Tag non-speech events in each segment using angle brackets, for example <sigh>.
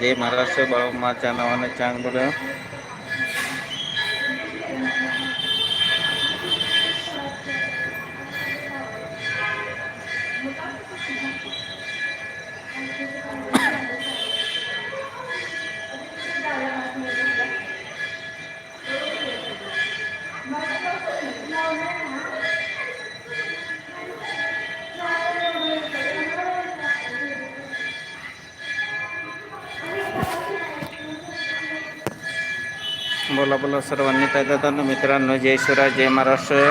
जय महाराष्ट्र बाळूमाच्या नावानं चांग बलं बोला बोला सर्वांनी काय मित्रांनो जय शिवराज जय महाराष्ट्र.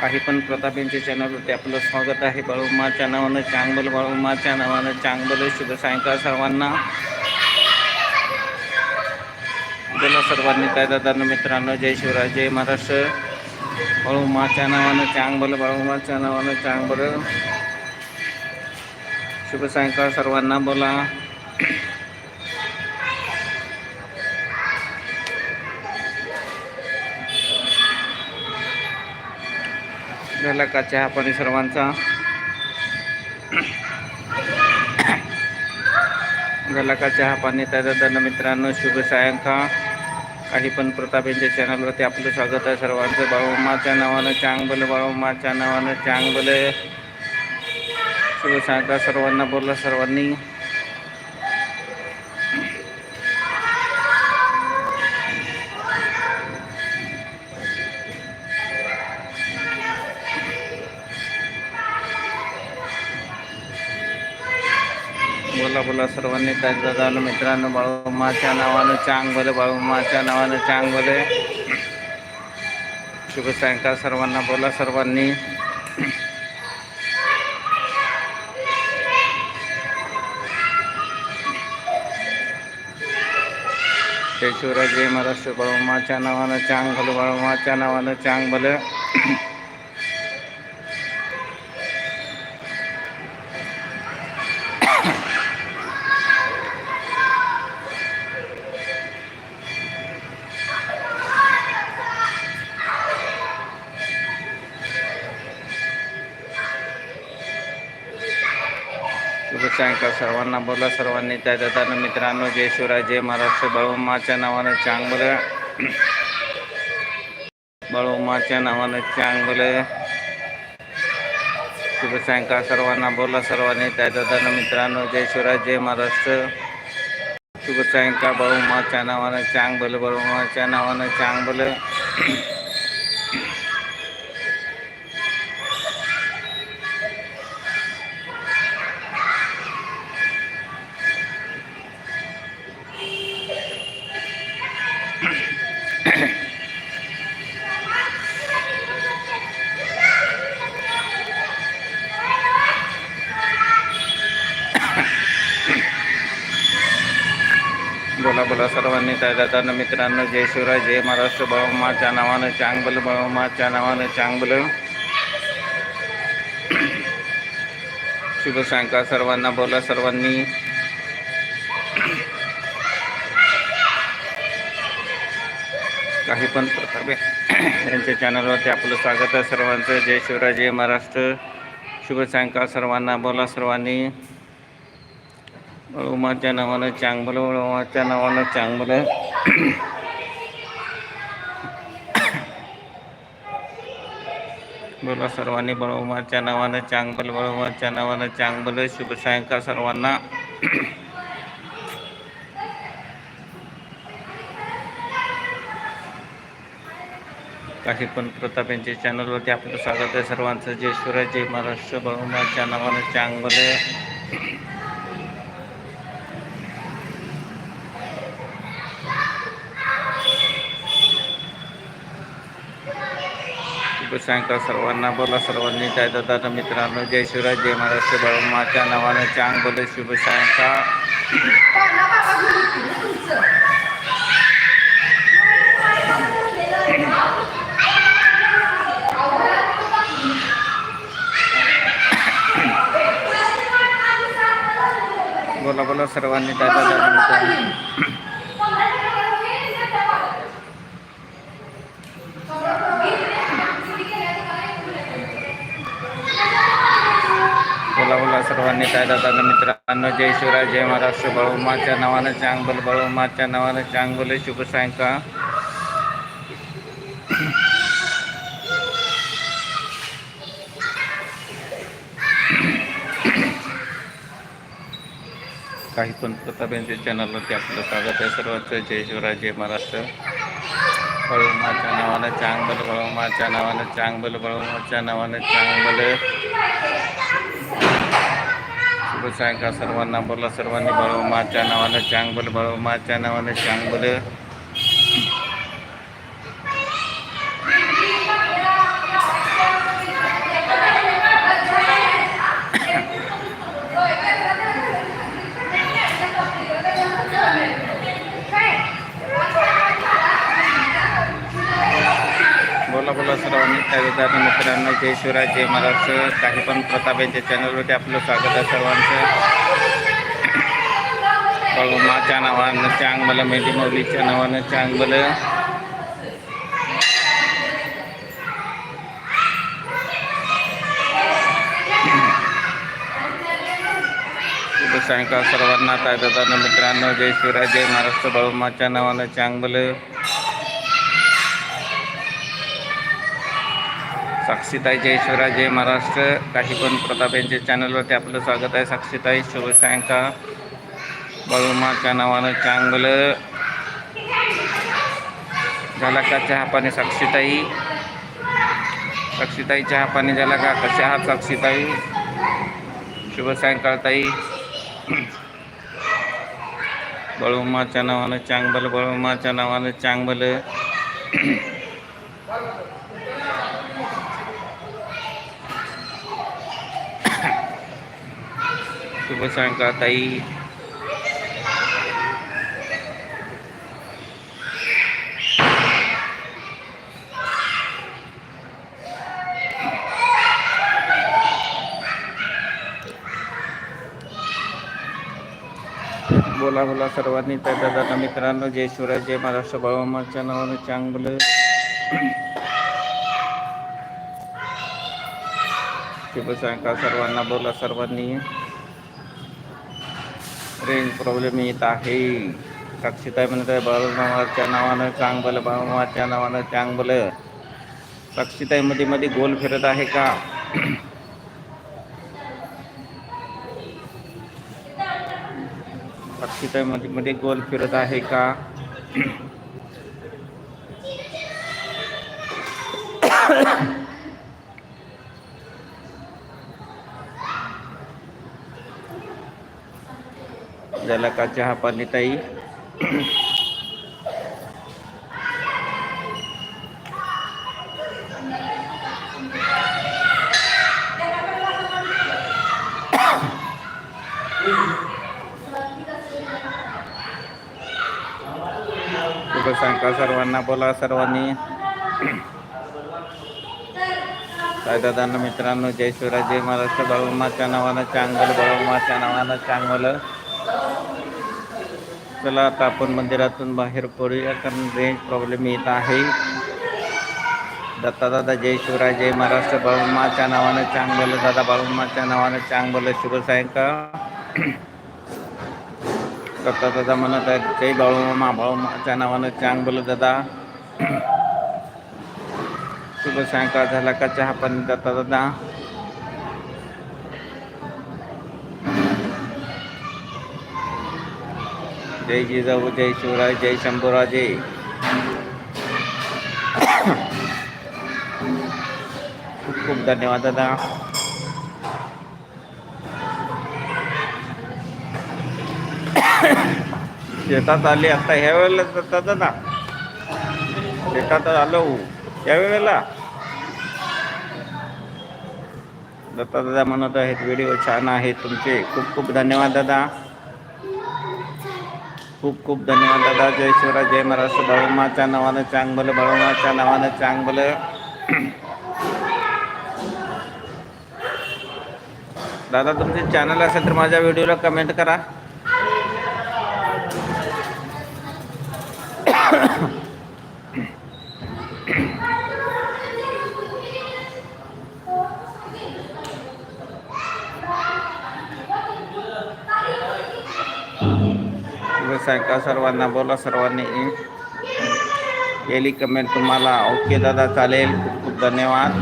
काही पण प्रतापींच्या चॅनलवरती आपलं स्वागत आहे. बाळूमाच्या नावानं चांगबल बाळूमाच्या नावानं चांगबल शुभ सायंकाळ सर्वांना. बोला सर्वांनी काय मित्रांनो जय शिवराज जय महाराष्ट्र. बाळूमाच्या नावानं चांगबल बाळूमाच्या नावानं चांगबल शुभ सायंकाळ सर्वांना. बोला. झाला का चहा पाणी सर्वांचा. झाला का चहा पाणी त्याच्या मित्रांनो शुभ सायंकाळ. काही पण प्रतापेंच्या चॅनलवरती आपलं स्वागत आहे सर्वांचं. बाळूमाच्या नावानं चांगबल बाळूमाच्या नावानं चांगबल शुभ सायंकाळ सर्वांना बोलला सर्वांनी. बोला बोला सर्वांनी काय झालं मित्रांनो बाळूमाच्या नावानं चांग भले बाळूमाच्या नावानं चांग भले शुभ सायंकाळ सर्वांना बोला सर्वांनी. जय शिवराज जय महाराष्ट्र. बाळूमाच्या नावानं चांग भलं बाळूमाच्या नावानं चांग भलं शुभ सर्वांना बोला सर्वांनी त्या दादानं मित्रांनो जय शिवराज जय महाराष्ट्र बळवमाच्या नावानं चांगलं बळवमाच्या नावानं चांगलं शुभ सायंकाळ सर्वांना बोला सर्वांनी त्या दादानं मित्रांनो जय शिवराज जय महाराष्ट्र. शुभ सायंकाळ बाळूमाच्या नावानं चांगलं बळवमाच्या नावानं चांगलं बोला बोला सर्वांनी त्या दादानं मित्रांनो जय शिवराज जय महाराष्ट्र बाळूमाच्या नावानं चांगबल बाळूमाच्या नावानं चांगबल शुभ सायंकाळ सर्वांना बोला सर्वांनी. काही पण प्रतापे यांच्या चॅनलवरती आपलं स्वागत आहे सर्वांचं. जय शिवराज जय महाराष्ट्र. शुभ सायंकाळ सर्वांना बोला सर्वांनी. उमाच्या नावानं चांगलं उमाच्या नावानं चांगलं. बोला सर्वांनी बळोमाच्या नावानं चांगलं बळोमाच्या नावानं चांगलं. शुभ सायंकाळ सर्वांना. काही पण प्रताप यांच्या चॅनलवरती आपलं स्वागत आहे. सर्वांचं जय शिवराज जय महाराष्ट्र. बळोमाच्या नावानं चांगलं. शुभ सायंकाळ सर्वांना बोला सर्वांनी. त्या दादा मित्रांनो. जय शिवराज जय महाराष्ट्र. बळमाच्या नावानं चांग बोले शुभ सायंकाळ बोला बोला सर्वांनी. त्या बोला बोला सर्वांनी काय दादा मित्रांनो जय शिवराय जय महाराष्ट्र बळूमाच्या नावानं चांगबल बळूमाच्या नावानं चांगबल शुभ सायंकाळ. काही पण प्रताप यांच्या चॅनलवरती आपलं स्वागत आहे. सर्वांचं जय शिवराय जय महाराष्ट्र. बळूमाच्या नावानं चांगबल बळूमाच्या नावानं चांगबल बळूमाच्या नावानं चांगबल. शुभ सायंकाळ. सर्वांना बोला. सर्वांनी बळवमाच्या नावानं चांगबल. बळवमाच्या नावानं चांगबल बोला बोला सर्वांनी त्या मित्रांनो जय शिवराज जय महाराज काही पण प्रताप यांच्या चॅनलवरती आपलं स्वागत आहे सर्वांचं. बळवमाच्या नावानं चांगबल मेंढी मौलीच्या नावानं चांगबल शुभ सायंकाळ सर्वांना. तायदादांना मित्रांनो जय शिवराज जय महाराष्ट्र. बळवमाच्या नावानं चांगबल साक्षीताई जय जय महाराष्ट्र. काही पण प्रताप यांच्या चॅनलवरती आपलं स्वागत आहे. साक्षीताई शुभ सायंका बळुमाच्या नावानं चांगलं झाला का चहा पाणी साक्षीताई? साक्षीताई चहा पाणी झाला का? कशा आहात साक्षीताई? शुभ सायंकाळताई बळूमाच्या बळुमाच्या नावानं चांगबल बळुमाच्या नावानं चांगबल शुभ सायंकाळ ताई बोला बोला सर्वांनी त्या दादा मित्रांनो, जय शिवराज जय महाराष्ट्र. बाबामाच्या नावानं चांगलं शुभ सायंकाळ सर्वांना. बोला सर्वांनी. ट्रेन प्रॉब्लेम येत आहे. साक्षीताई म्हणत आहे बाळूमामाच्या नावानं चांगबल बाळूमाच्या नावानं चांगलं साक्षीताई मध्ये मध्ये गोल फिरत आहे का? साक्षीताई मध्ये मध्ये गोल फिरत आहे का? झाला का चहा पाणी ताई? सांगा सर्वांना बोला सर्वांनी. दादांना मित्रांनो जय शिवराज जय महाराष्ट्र बाळूमाच्या नावानं चांगल बाळूमाच्या नावानं चांगलं. चला आता आपण मंदिरातून बाहेर पडूया कारण रेंज प्रॉब्लेम येत आहे. दत्ता दादा जय शिवराय जय महाराष्ट्र बाळूमाच्या नावानं चांगलं दादा बाळूमाच्या नावानं चांग बोललं शुभ सायंकाळ. दत्ता दादा म्हणत आहेत जय बाळूमा बाळूमाच्या नावानं चांगलं दादा. शुभ सायंकाळ झाला का चहा पण दत्ता जय जिजाऊ जय शिवराय जय शंभूराजे. खूप खूप धन्यवाद दादा. शेतात आले आता ह्या वेळेला जातात दादा शेतात आलो. या वेळेला. दत्ता दादा म्हणत आहेत व्हिडिओ छान आहेत तुमचे. खूप खूप धन्यवाद दादा. खूप खूप धन्यवाद दादा. जय शिवराय जय महाराष्ट्र. बाळूमाच्या नावानं चांगबल बाळूमाच्या नावानं चांगबल दादा तुमचे चॅनल असेल तर माझ्या व्हिडिओला कमेंट करा. सायंकाळ सर्वांना? बोला सर्वांनी. केली कमेंट तुम्हाला. ओके दादा चालेल. खूप खूप धन्यवाद.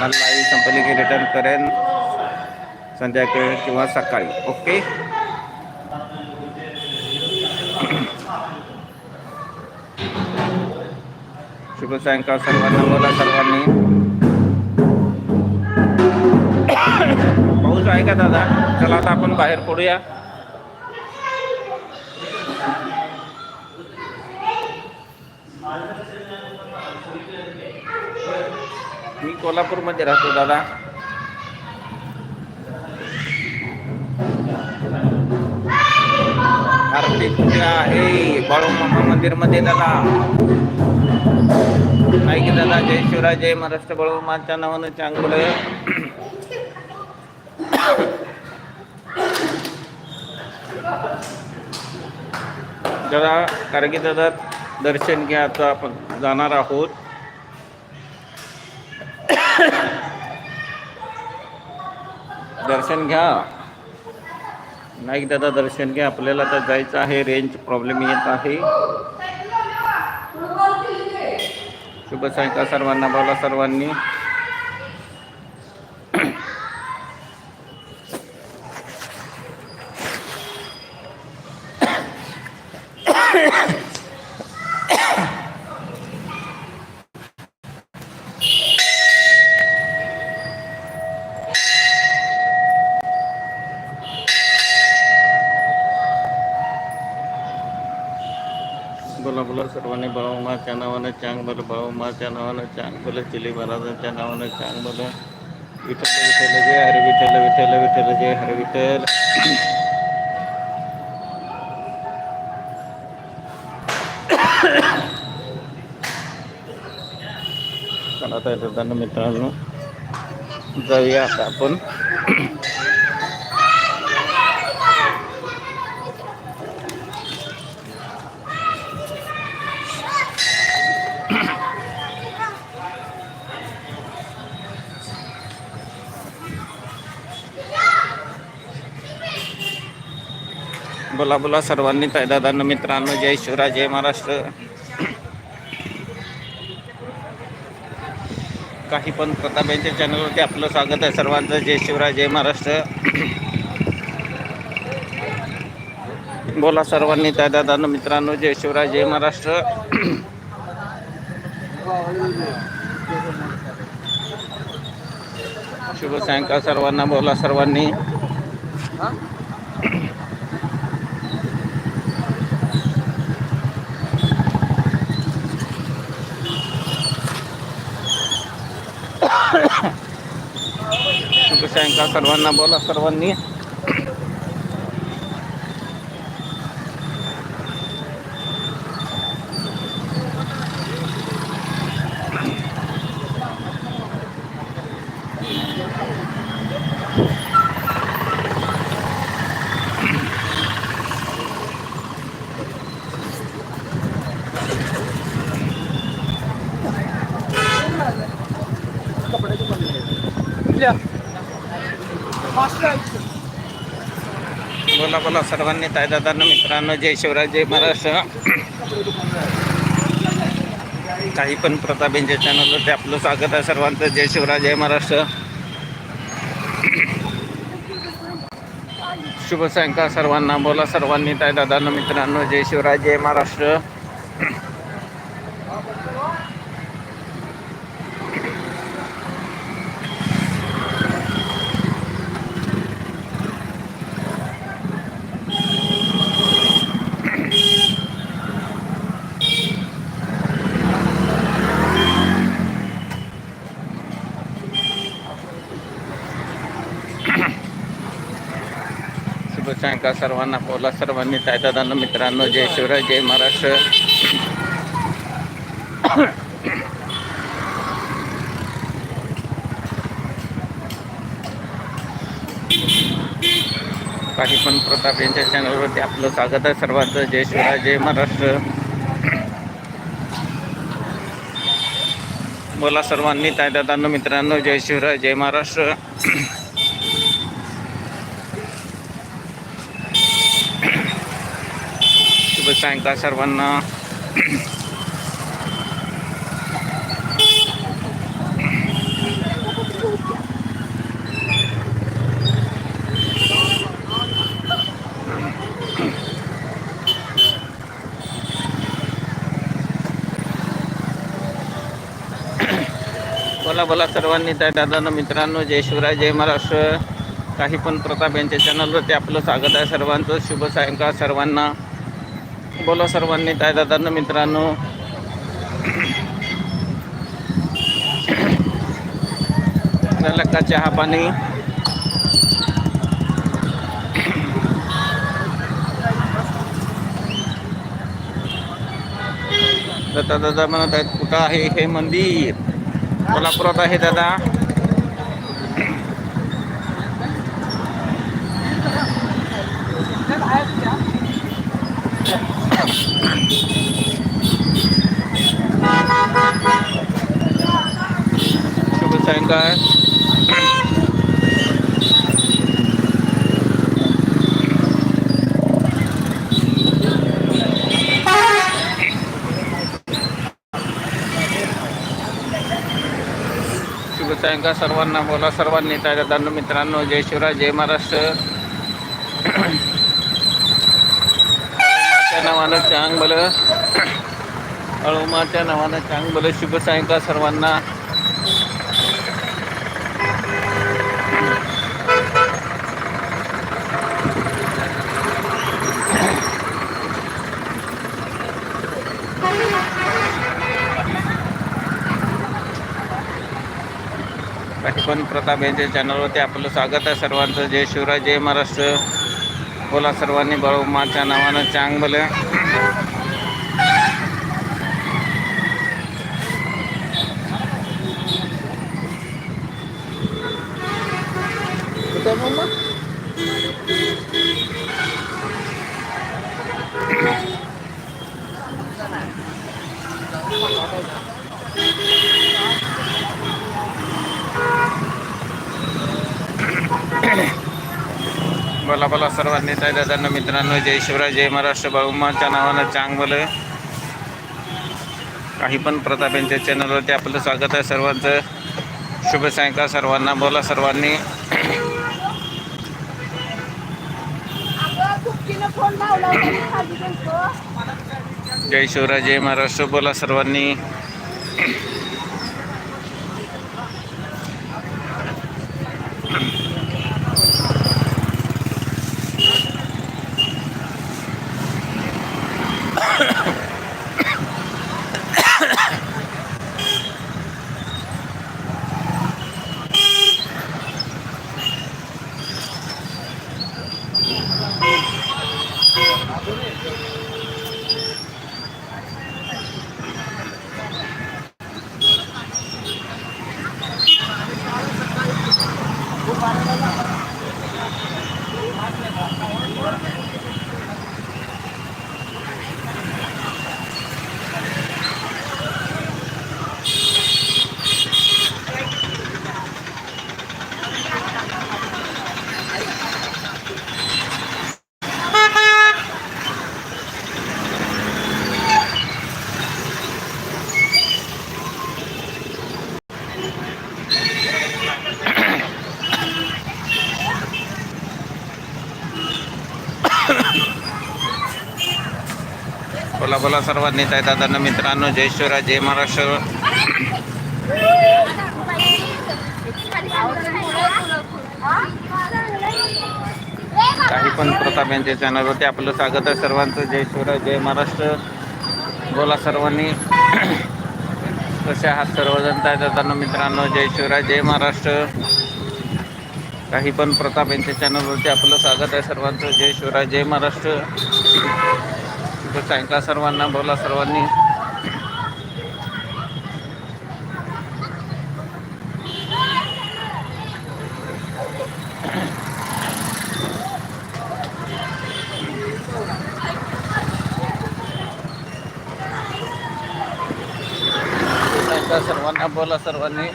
मला लाईव्ह संपली की रिटर्न करेन संध्याकाळी किंवा सकाळी. ओके शुभ सायंकाळ सर्वांना. बोला सर्वांनी. <coughs> पाऊस आहे का दादा? चला आता आपण बाहेर पडूया. कोल्हापूरमध्ये राहतो दादा. आरती कुठे आहे. बाळूमामा मंदिरमध्ये दादा. नाही की दादा जय शिवराय जय महाराष्ट्र बाळूमाच्या नावानं चांगलं दादा कारगी दादा दर्शन घ्या आता आपण जाणार आहोत. <laughs> दर्शन घ्या. नाही दादा दर्शन घ्या. आपल्याला तर जायचं आहे. रेंज प्रॉब्लेम येत आहे. शुभ सायंकाळ सर्वांना. बोला सर्वांनी. बोला बोला. सर्वांनी बाळूमाच्या नावानं चांग बोल माझ्या नावानं चांग बोल चिली महाराजांच्या नावानं चांग बोल. विठ्ठल विठ्ठल जय हर विठ्ठल विठ्ठल विठ्ठल जय हर विठ्ठल. मित्रांनो जाऊया आता आपण. बोला बोला सर्वांनी ताई मित्रांनो जय शिवराय जय महाराष्ट्र. काही पण प्रताप यांच्या चॅनलवरती आपलं स्वागत आहे. सर्वांचं जय शिवराय जय महाराष्ट्र. बोला सर्वांनी ताई दादांनो मित्रांनो जय शिवराय जय महाराष्ट्र. शुभ सायंकाळ सर्वांना बोला सर्वांनी. का सर्वांना बोला सर्वांनी. आपला सर्वांनी ताईदादांना मित्रांनो जय शिवराय जय महाराष्ट्र. काही पण प्रताप यांच्या चॅनलवरती आपलं स्वागत आहे सर्वांचं. जय शिवराय जय महाराष्ट्र. शुभ सायंकाळ सर्वांना. बोला सर्वांनी ताईदादांना मित्रांनो जय शिवराय जय महाराष्ट्र. शंका सायंकाळ सर्वांना बोला सर्वांनी ताई मित्रांनो जय शिवराय जय महाराष्ट्र. काही पण प्रताप यांच्या चॅनलवरती आपलं स्वागत आहे सर्वांचं. जय शिवराय जय महाराष्ट्र. बोला सर्वांनी ताई मित्रांनो जय शिवराय जय महाराष्ट्र. शुभ सायंकाळ सर्वांना. बोला बोला सर्वांनी त्या दादांना मित्रांनो जय शिवराय जय महाराष्ट्र. काही पण प्रताप यांच्या चॅनलवरती आपलं स्वागत आहे सर्वांचं. शुभ सायंकाळ सर्वांना. बोला सर्वांनी काय दादांना मित्रांनो. झालं का चहा पाणी. दादा दादा म्हणत आहेत कुठं आहे हे मंदिर? कोल्हापुरात आहे दादा. शुभ सायंकाळ सायंकाळ सर्वांना बोला. सर्वांनी त्या दानू मित्रांनो जय शिवराय जय महाराष्ट्र अळूमाच्या नावानं चांग बल अळूमाच्या नावानं चांग बल शुभ सायंकाळ सर्वांना. पण प्रताप यांच्या चॅनलवरती आपलं स्वागत आहे सर्वांचं. जय शिवराय जय महाराष्ट्र. बोला सर्वांनी बळोमाच्या नावानं चांग बल बोला बोला सर्वांनी त्या दादांना मित्रांनो जय शिवराय जय महाराष्ट्र बाळूमाच्या नावानं चांग काही पण प्रताप यांच्या चॅनलवरती आपलं स्वागत आहे सर्वांचं. शुभ सायंकाळ सर्वांना. बोला सर्वांनी. जय शिवराय जय महाराष्ट्र. बोला सर्वांनी. बोला बोला सर्वांनी त्या दादांना मित्रांनो जय शिवराज जय महाराष्ट्र. काही पण प्रताप यांच्या चॅनलवरती आपलं स्वागत आहे. सर्वांचं जय शिवराज जय महाराष्ट्र. बोला सर्वांनी. कसे आहात सर्वजण? त्या दादांना मित्रांनो जय शिवराज जय महाराष्ट्र. काही पण प्रताप यांच्या चॅनलवरती आपलं स्वागत आहे. सर्वांचं जय शिवराय जय महाराष्ट्र. शुभ सायंकाळ सर्वांना बोला सर्वांनी. सर्वांना बोला सर्वांनी.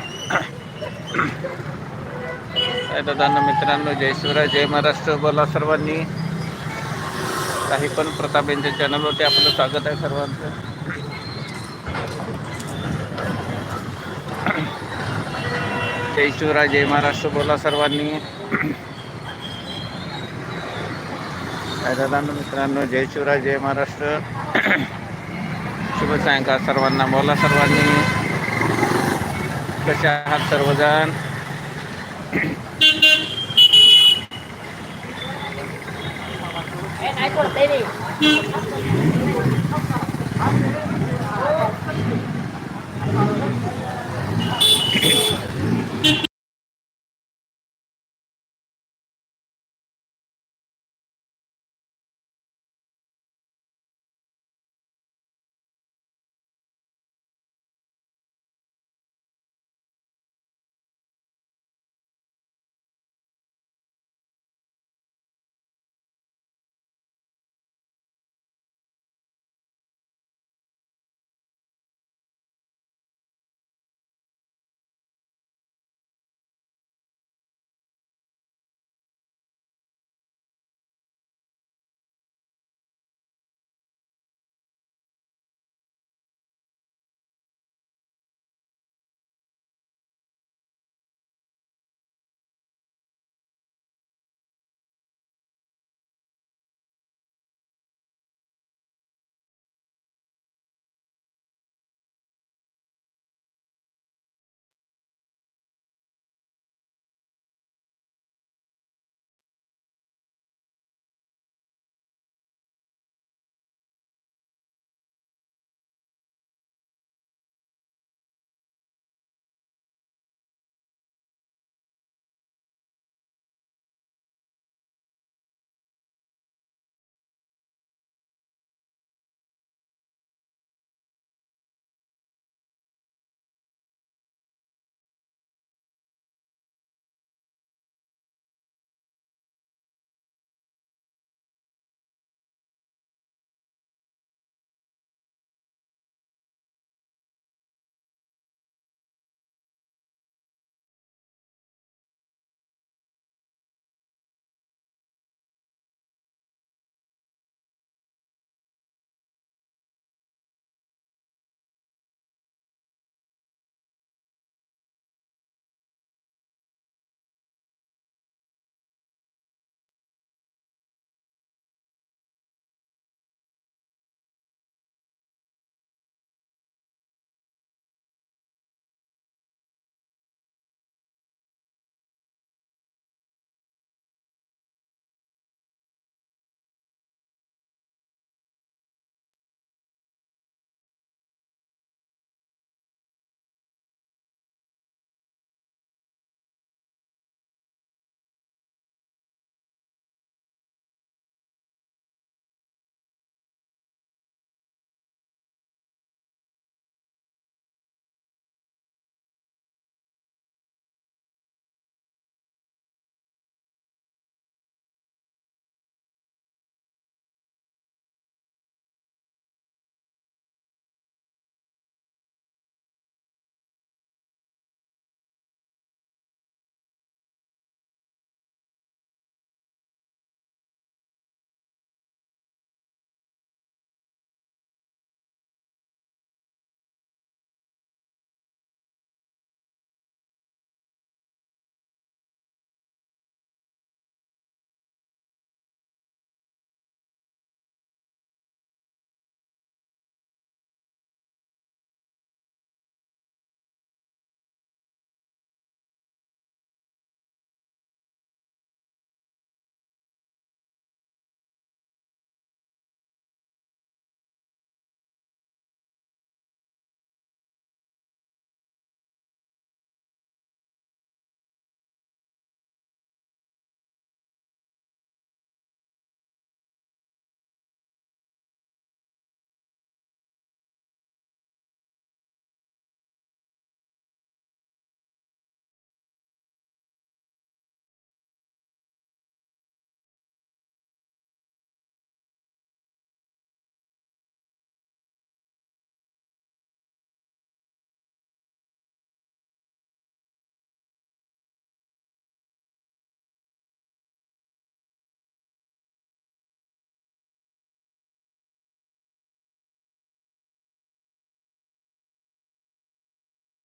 काय दादांना मित्रांनो जय शिवराय जय महाराष्ट्र बोला सर्वांनी. काही पण प्रताप यांच्या चॅनलवरती आपलं स्वागत आहे सर्वांचं. जय शिवराय जय महाराष्ट्र बोला सर्वांनी. दादा मित्रांनो? जय शिवराय जय महाराष्ट्र. शुभ सायंकाळ सर्वांना. बोला सर्वांनी. कसे आहात सर्वजण?